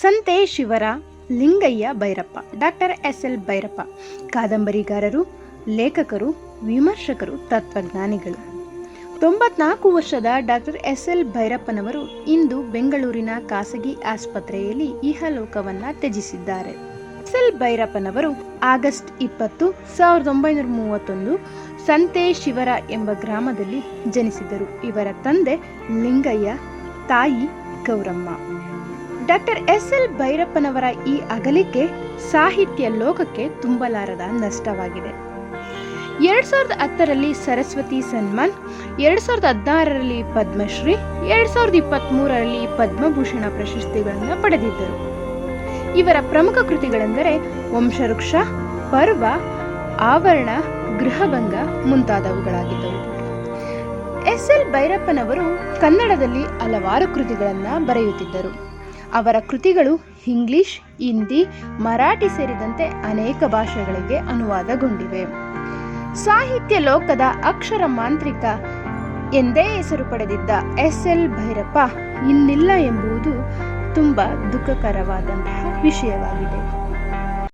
Sante Shivara Lingaiah Bhyrappa, doctor S L Bhyrappa, ಕಾದಂಬರಿಗಾರರು, ಲೇಖಕರು, ವಿಮರ್ಶಕರು, ತತ್ವಜ್ಞಾನಿಗಳು. ತೊಂಬತ್ನಾಲ್ಕು ವರ್ಷದ ಡಾಕ್ಟರ್ ಎಸ್ ಎಲ್ ಭೈರಪ್ಪನವರು ಇಂದು ಬೆಂಗಳೂರಿನ ಖಾಸಗಿ ಆಸ್ಪತ್ರೆಯಲ್ಲಿ ಇಹಲೋಕವನ್ನು ತ್ಯಜಿಸಿದ್ದಾರೆ. ಎಸ್ ಎಲ್ ಭೈರಪ್ಪನವರು ಆಗಸ್ಟ್ ಇಪ್ಪತ್ತು, ಸಾವಿರದ ಒಂಬೈನೂರ ಮೂವತ್ತೊಂದು ಸಂತೆ ಶಿವರ ಎಂಬ ಗ್ರಾಮದಲ್ಲಿ ಜನಿಸಿದರು. ಇವರ ತಂದೆ ಲಿಂಗಯ್ಯ, ತಾಯಿ ಗೌರಮ್ಮ. ಡಾಕ್ಟರ್ ಎಸ್ ಎಲ್ ಭೈರಪ್ಪನವರ ಈ ಅಗಲಿಕೆ ಸಾಹಿತ್ಯ ಲೋಕಕ್ಕೆ ತುಂಬಲಾರದ ನಷ್ಟವಾಗಿದೆ. ಎರಡು ಸಾವಿರದ ಹತ್ತರಲ್ಲಿ ಸರಸ್ವತಿ ಸನ್ಮಾನ್, ಎರಡು ಸಾವಿರದ ಹದಿನಾರರಲ್ಲಿ ಪದ್ಮಶ್ರೀ, ಎರಡು ಸಾವಿರದ ಇಪ್ಪತ್ತ್ಮೂರರಲ್ಲಿ ಪದ್ಮಭೂಷಣ ಪ್ರಶಸ್ತಿಗಳನ್ನು ಪಡೆದಿದ್ದರು. ಇವರ ಪ್ರಮುಖ ಕೃತಿಗಳೆಂದರೆ ವಂಶವೃಕ್ಷ, ಪರ್ವ, ಆವರಣ, ಗೃಹಭಂಗ ಮುಂತಾದವುಗಳಾಗಿದ್ದವು. ಎಸ್ ಎಲ್ ಭೈರಪ್ಪನವರು ಕನ್ನಡದಲ್ಲಿ ಹಲವಾರು ಕೃತಿಗಳನ್ನು ಬರೆಯುತ್ತಿದ್ದರು. ಅವರ ಕೃತಿಗಳು ಇಂಗ್ಲಿಷ್, ಹಿಂದಿ, ಮರಾಠಿ ಸೇರಿದಂತೆ ಅನೇಕ ಭಾಷೆಗಳಿಗೆ ಅನುವಾದಗೊಂಡಿವೆ. ಸಾಹಿತ್ಯ ಲೋಕದ ಅಕ್ಷರ ಮಾಂತ್ರಿಕ ಎಂದೇ ಹೆಸರು ಪಡೆದಿದ್ದ ಎಸ್ ಎಲ್ ಭೈರಪ್ಪ ಇನ್ನಿಲ್ಲ ಎಂಬುದು ತುಂಬ ದುಃಖಕರವಾದಂತಹ ವಿಷಯವಾಗಿದೆ.